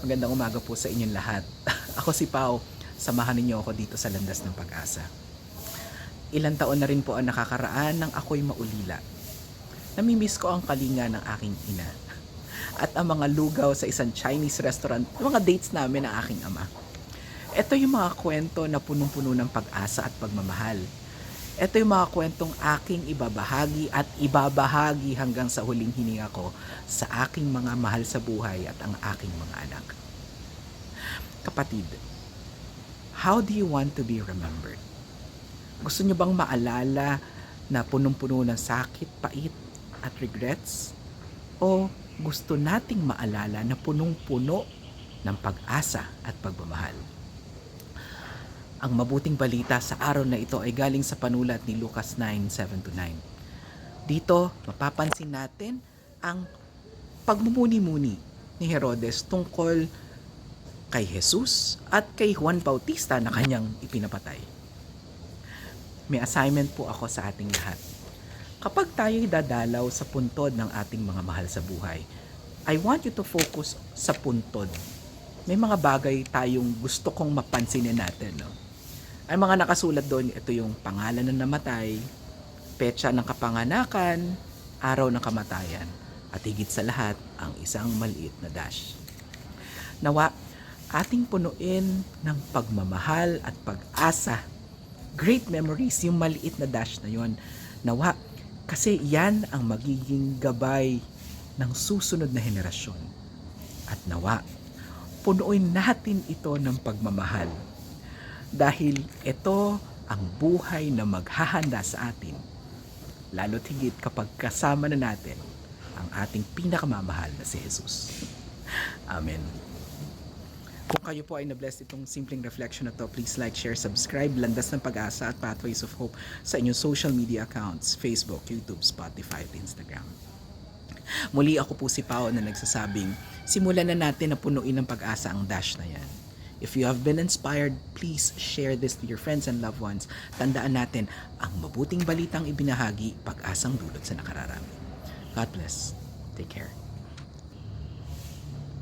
Magandang umaga po sa inyong lahat. ako si Pau. Samahan ninyo ako dito sa Landas ng Pag-asa. Ilang taon na rin po ang nakakaraan nang ako'y maulila. Namimiss ko ang kalinga ng aking ina. At ang mga lugaw sa isang Chinese restaurant, mga dates namin ng aking ama. Ito yung mga kwento na punong-puno ng pag-asa at pagmamahal. Ito yung mga kwentong aking ibabahagi at ibabahagi hanggang sa huling hininga ko sa aking mga mahal sa buhay at ang aking mga anak. Kapatid, how do you want to be remembered? Gusto niyo bang maalala na punong-puno ng sakit, pait at regrets? O gusto nating maalala na punong-puno ng pag-asa at pagmamahal? Ang mabuting balita sa araw na ito ay galing sa panulat ni Lucas 9:7 to 9. Dito, mapapansin natin ang pagmumuni-muni ni Herodes tungkol kay Jesus at kay Juan Bautista na kanyang ipinapatay. May assignment po ako sa ating lahat. Kapag tayo'y dadalaw sa puntod ng ating mga mahal sa buhay, I want you to focus sa puntod. May mga bagay tayong gusto kong mapansinin natin. No? Ang mga nakasulat doon, ito yung pangalan ng namatay, petsa ng kapanganakan, araw ng kamatayan, at higit sa lahat, ang isang maliit na dash. Nawa, ating punuin ng pagmamahal at pag-asa. Great memories, yung maliit na dash na yon. Nawa, kasi yan ang magiging gabay ng susunod na henerasyon. At nawa, punuin natin ito ng pagmamahal dahil ito ang buhay na maghahanda sa atin. Lalo't higit kapag kasama na natin ang ating pinakamamahal na si Jesus. Amen. Kung kayo po ay na-bless itong simpleng reflection na to, please like, share, subscribe, Landas ng Pag-asa at Pathways of Hope sa inyong social media accounts, Facebook, YouTube, Spotify at Instagram. Muli ako po si Pao na nagsasabing, simulan na natin na punuin ng pag-asa ang dash na yan. If you have been inspired, please share this to your friends and loved ones. Tandaan natin, ang mabuting balitang ibinahagi, pag-asang dulot sa nakararami. God bless. Take care.